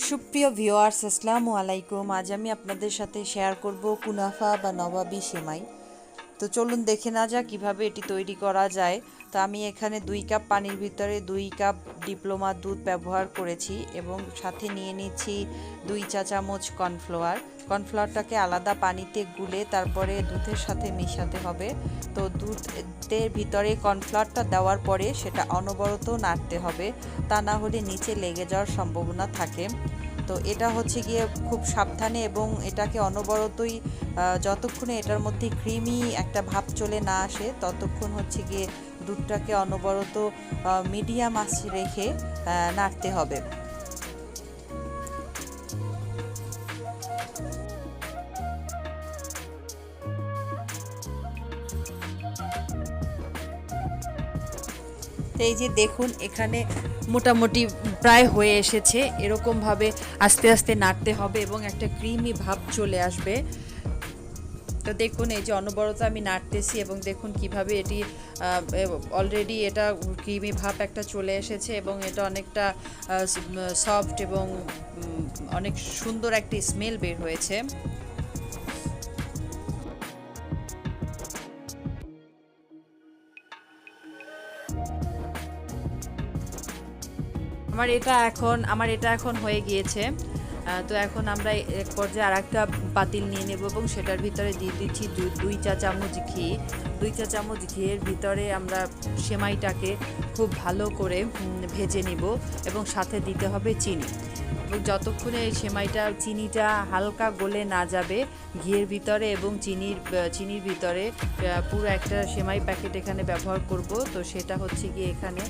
সুপ্রিয় ভিওয়ার্স আসসালামু আলাইকুম। আজ আমি আপনাদের সাথে শেয়ার করব কুনাফা বা নবাবি সেমাই। তো চলুন দেখে না যাক কীভাবে এটি তৈরি করা যায়। তো আমি এখানে দুই কাপ পানির ভিতরে দুই কাপ ডিপ্লোমা দুধ ব্যবহার করেছি এবং সাথে নিয়ে নিচ্ছি দুই চা চামচ কর্নফ্লাওয়ার। কর্নফ্লাওয়ারটাকে আলাদা পানিতে গুলে তারপরে দুধের সাথে মিশাতে হবে। তো দুধের ভিতরে কর্নফ্লাওয়ারটা দেওয়ার পরে সেটা অনবরত নাড়তে হবে। তা না হলে নিচে লেগে যাওয়ার সম্ভাবনা থাকে। তো এটা হচ্ছে গিয়ে খুব সাবধানে এবং এটাকে অনবরতই যতক্ষণে এটার মধ্যে ক্রিমি একটা ভাব চলে না আসে, ততক্ষণ হচ্ছে গিয়ে দুধটাকে অনবরত মিডিয়াম আঁচ রেখে নাড়তে হবে। এই যে দেখুন, এখানে মোটামুটি প্রায় হয়ে এসেছে। এরকমভাবে আস্তে আস্তে নাড়তে হবে এবং একটা ক্রিমি ভাব চলে আসবে। তো দেখুন, এই যে অনবরত আমি নাড়তেছি এবং দেখুন কীভাবে এটি অলরেডি এটা ক্রিমি ভাব একটা চলে এসেছে এবং এটা অনেকটা সফট এবং অনেক সুন্দর একটি স্মেল বের হয়েছে। আমার এটা এখন, আমার এটা এখন হয়ে গিয়েছে। তো এখন আমরা এক পর্যায়ে আর একটা পাতিল নিয়ে নেব এবং সেটার ভিতরে দিয়ে দিচ্ছি দুই চা চামচ ঘি। দুই চা চামচ ঘিয়ের ভিতরে আমরা সেমাইটাকে খুব ভালো করে ভেজে নিব এবং সাথে দিতে হবে চিনি। যতক্ষণে সেমাইটা চিনিটা হালকা গলে না যাবে, ঘিয়ের ভিতরে এবং চিনির চিনির ভিতরে পুরো একটা সেমাই প্যাকেট এখানে ব্যবহার করব। তো সেটা হচ্ছে কি এখানে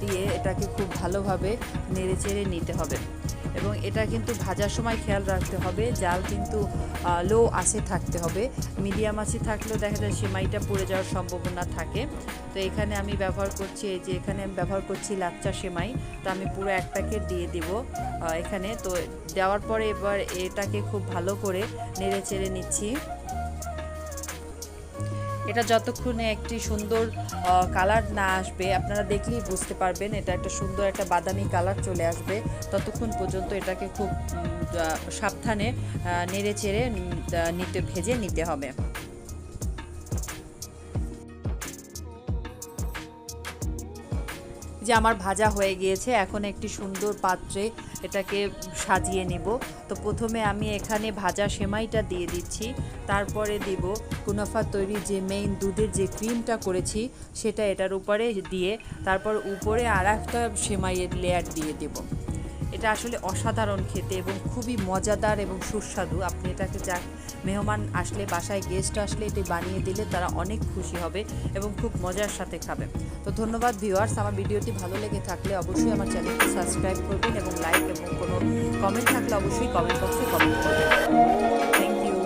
দিয়ে এটাকে খুব ভালোভাবে নেড়ে চেড়ে নিতে হবে। এবং এটা কিন্তু ভাজার সময় খেয়াল রাখতে হবে, জাল কিন্তু লো আসে থাকতে হবে। মিডিয়াম আসে থাকলেও দেখা যায় সেমাইটা পড়ে যাওয়ার সম্ভাবনা থাকে। তো এখানে আমি ব্যবহার করছি, এই যে এখানে আমি ব্যবহার করছি লাচ্চা সেমাই, তো আমি পুরো এক প্যাকেট দিয়ে দিব এখানে। তো দেওয়ার পরে এবার এটাকে খুব ভালো করে নেড়ে চেড়ে নিচ্ছি। এটা যতক্ষণে একটি সুন্দর কালার না আসবে, আপনারা দেখলেই বুঝতে পারবেন এটা একটা সুন্দর একটা বাদামি কালার চলে আসবে। ততক্ষণ পর্যন্ত এটাকে খুব সাবধানে নেড়ে চেড়ে নিতে, ভেজে নিতে হবে। যে আমার ভাজা হয়ে গিয়েছে, এখন একটি সুন্দর পাত্রে এটাকে সাজিয়ে নেব। তো প্রথমে আমি এখানে ভাজা সেমাইটা দিয়ে দিচ্ছি, তারপরে দিব কুনাফা তৈরি যে মেইন দুধের যে ক্রিমটা করেছি, সেটা এটার উপরে দিয়ে, তারপর উপরে আর একটা সেমাইয়ের লেয়ার দিয়ে দেব। এটা আসলে অসাধারণ খেতে এবং খুবই মজাদার এবং সুস্বাদু। আপনি এটাকে যা মেহমান আসলে, বাসায় গেস্ট আসলে এটি বানিয়ে দিলে তারা অনেক খুশি হবে এবং খুব মজার সাথে খাবে। তো ধন্যবাদ ভিউয়ার্স আমার ভিডিওটি ভালো লেগে থাকলে অবশ্যই আমার চ্যানেলটি সাবস্ক্রাইব করবেন এবং লাইক এবং কোনো কমেন্ট থাকলে অবশ্যই কমেন্ট বক্সে কমেন্ট করবেন। Thank you